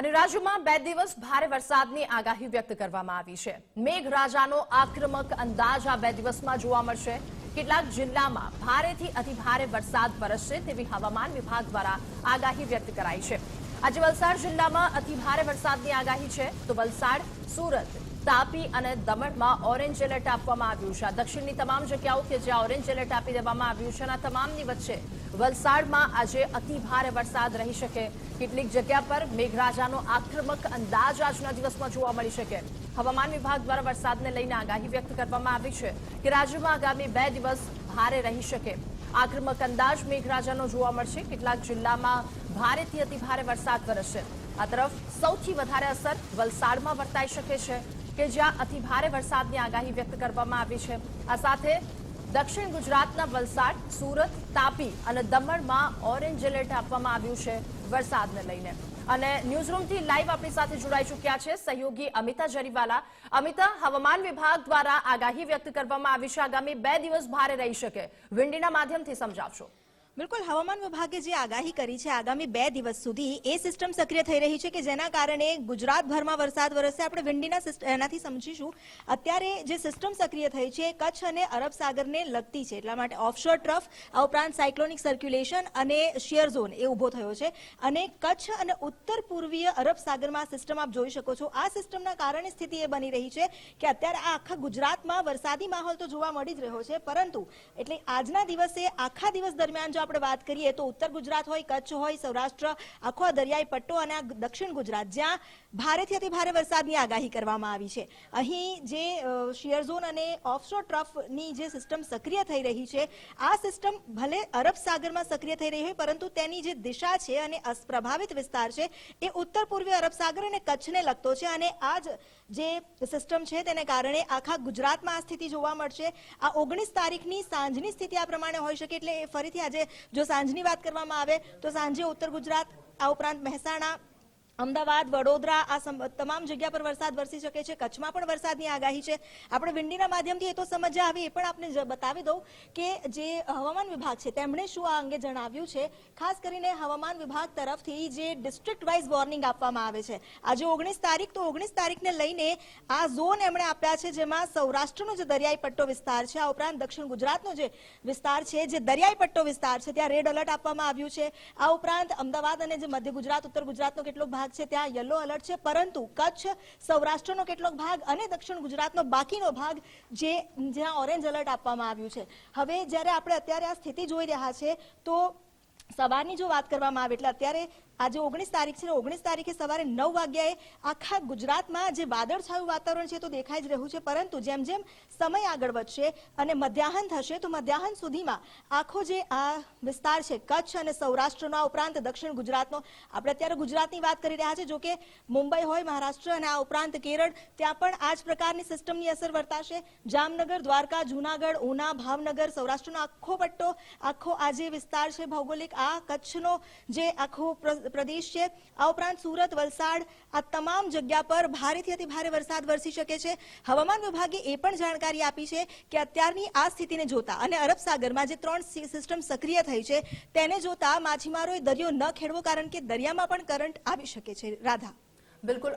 અને રાજ્યમાં બે દિવસ ભારે વરસાદની આગાહી વ્યક્ત કરવામાં આવી છે. મેઘરાજાનો આક્રમક અંદાજ આ બે દિવસમાં જોવા મળશે. કેટલાક જિલ્લામાં ભારેથી અતિભારે વરસાદ વરસશે તેવી હવામાન વિભાગ દ્વારા આગાહી વ્યક્ત કરાઈ છે. આજે વલસાડ જિલ્લામાં અતિભારે વરસાદની આગાહી છે. તો વલસાડ, સુરત તાપી અને દમણમાં ઓરેન્જ એલર્ટ આપવામાં આવ્યું છે. દક્ષિણની તમામ જગ્યાઓ કે જ્યાં ઓરેન્જ એલર્ટ આપી દેવામાં આવ્યું છે અને તમામની વચ્ચે વલસાડમાં આજે અતિ ભારે વરસાદ રહી શકે. કેટલીક જગ્યા પર મેઘરાજાનો આક્રમક અંદાજ આજના દિવસમાં જોવા મળી શકે. હવામાન વિભાગ દ્વારા વરસાદને લઈને આગાહી વ્યક્ત કરવામાં આવી છે કે રાજ્યમાં આગામી બે દિવસ ભારે રહી શકે. આક્રમક અંદાજ મેઘરાજાનો જોવા મળશે. કેટલાક જિલ્લામાં ભારેથી અતિભારે વરસાદ વરસશે. આ તરફ સૌથી વધારે અસર વલસાડમાં વર્તાઈ શકે છે. કે જ્યાં અતિભારે વરસાદની આગાહી વ્યક્ત કરવામાં આવી છે. આ સાથે દક્ષિણ ગુજરાતના વલસાડ, સુરત, તાપી અને દમણમાં ઓરેન્જ એલર્ટ આપવામાં આવ્યું છે વરસાદને લઈને. અને ન્યૂઝરૂમથી લાઈવ આપણી સાથે જોડાઈ ચૂક્યા છે સહયોગી અમિતા જરીવાલા. અમિતા, હવામાન વિભાગ દ્વારા આગાહી વ્યક્ત કરવામાં આવી છે. આગામી બે દિવસ ભારે રહી શકે. વિંડીના માધ્યમથી સમજાવશો. બિલકુલ, હવામાન વિભાગે જે આગાહી કરી છે, આગામી બે દિવસ સુધી એ સિસ્ટમ સક્રિય થઈ રહી છે કે જેના કારણે ગુજરાતભરમાં વરસાદ વરસશે આપણે વિંડીના એનાથી સમજીશું, અત્યારે જે સિસ્ટમ સક્રિય થઈ છે, કચ્છ અને અરબ સાગરને લગતી છે, એટલા માટે ઓફશોર ટ્રફ આ ઉપરાંત સાયક્લોનિક સર્ક્યુલેશન અને શિયર ઝોન એ ઊભો થયો છે. અને કચ્છ અને ઉત્તર પૂર્વીય અરબ સાગરમાં સિસ્ટમ આપ જોઈ શકો છો. આ સિસ્ટમના કારણે સ્થિતિ એ બની રહી છે કે અત્યારે આ આખા ગુજરાતમાં વરસાદી માહોલ તો જોવા મળી જ રહ્યો છે, પરંતુ એટલે આજના દિવસે આખા દિવસ દરમિયાન જો આપણે વાત કરીએ તો ઉત્તર ગુજરાત હોય, કચ્છ હોય, સૌરાષ્ટ્ર, આખો દરિયાઈ પટ્ટો અને દક્ષિણ ગુજરાત, જ્યાં ભારેથી અતિ ભારે વરસાદની આગાહી કરવામાં આવી છે. અહીં જે શિયર ઝોન અને ઓફશોર ટ્રફની જે સિસ્ટમ સક્રિય થઈ રહી છે, આ સિસ્ટમ ભલે અરબ સાગરમાં સક્રિય થઈ રહી હોય, પરંતુ તેની જે દિશા છે અને પ્રભાવિત વિસ્તાર છે, એ ઉત્તર પૂર્વીય અરબ સાગર અને કચ્છને લગતો છે અને આ જ જે સિસ્ટમ છે તેને કારણે આખા ગુજરાતમાં આ સ્થિતિ જોવા મળશે. આ ઓગણીસ તારીખની સાંજની સ્થિતિ આ પ્રમાણે હોઈ શકે, એટલે ફરીથી આજે જો સાંજની વાત કરવામાં આવે તો સાંજે ઉત્તર ગુજરાત આ ઉપરાંત મહેસાણા અમદાવાદ, વડોદરા, આ તમામ જગ્યા પર વરસાદ વરસી શકે છે. કચ્છમાં પણ વરસાદની આગાહી છે. આપણે વિંડીના માધ્યમથી એ તો સમજ આવી, એ પણ આપને બતાવી દઉં કે જે હવામાન વિભાગ છે, તેમણે શું આ અંગે જણાવ્યું છે. ખાસ કરીને હવામાન વિભાગ તરફથી જે ડિસ્ટ્રિક્ટ વાઇઝ વોર્નિંગ આપવામાં આવે છે. આજે ઓગણીસ તારીખ, તો ઓગણીસ તારીખને લઈને આ ઝોન એમણે આપ્યા છે, જેમાં સૌરાષ્ટ્રનો જે દરિયાઈ પટ્ટો વિસ્તાર છે, આ ઉપરાંત દક્ષિણ ગુજરાતનો જે વિસ્તાર છે, જે દરિયાઈ પટ્ટો વિસ્તાર છે, ત્યાં રેડ એલર્ટ આપવામાં આવ્યું છે. આ ઉપરાંત અમદાવાદ અને જે મધ્ય ગુજરાત, ઉત્તર ગુજરાતનો કેટલોક ભાગ છે, ત્યાં યલો એલર્ટ છે. પરંતુ કચ્છ, સૌરાષ્ટ્રનો કેટલોક ભાગ અને દક્ષિણ ગુજરાતનો બાકીનો ભાગ જે જ્યાં ઓરેન્જ એલર્ટ આપવામાં આવ્યું છે. હવે જ્યારે આપણે અત્યારે આ સ્થિતિ જોઈ રહ્યા છે, તો સવારની જો વાત કરવામાં આવે, એટલે અત્યારે આજે ઓગણીસ તારીખ છે ઓગણીસ તારીખે સવારે નવ વાગ્યાએ આખા ગુજરાતમાં જે વાદળછાયું વાતાવરણ છે તો દેખાઈ જ રહ્યું છે, પરંતુ જેમ જેમ સમય આગળ વધશે અને મધ્યાહન થશે, તો મધ્યાહન સુધીમાં આખો જે આ વિસ્તાર છે, કચ્છ અને સૌરાષ્ટ્રનો આ ઉપરાંત દક્ષિણ ગુજરાતનો, આપણે અત્યારે ગુજરાતની વાત કરી રહ્યા છે, જો કે મુંબઈ હોય, મહારાષ્ટ્ર અને આ ઉપરાંત કેરળ, ત્યાં પણ આ જ પ્રકારની સિસ્ટમની અસર વર્તાશે. જામનગર, દ્વારકા, જૂનાગઢ, ઉના, ભાવનગર, સૌરાષ્ટ્રનો આખો પટ્ટો, આખો આ જે વિસ્તાર છે, ભૌગોલિક આ કચ્છનો જે આખો પ્રદેશ છે, આ ઉપરાંત સુરત, વલસાડ, આ તમામ જગ્યા પર ભારેથી અતિ ભારે વરસાદ વરસી શકે છે. હવામાન વિભાગે એ પણ જાણકારી આપી છે કે અત્યારની આ સ્થિતિને જોતા અને અરબ સાગરમાં જે ત્રણ સિસ્ટમ સક્રિય થઈ છે, તેને જોતા માછીમારોએ દરિયો ન ખેડવો કારણ કે દરિયામાં પણ કરંટ આવી શકે છે. રાધા. બિલકુલ.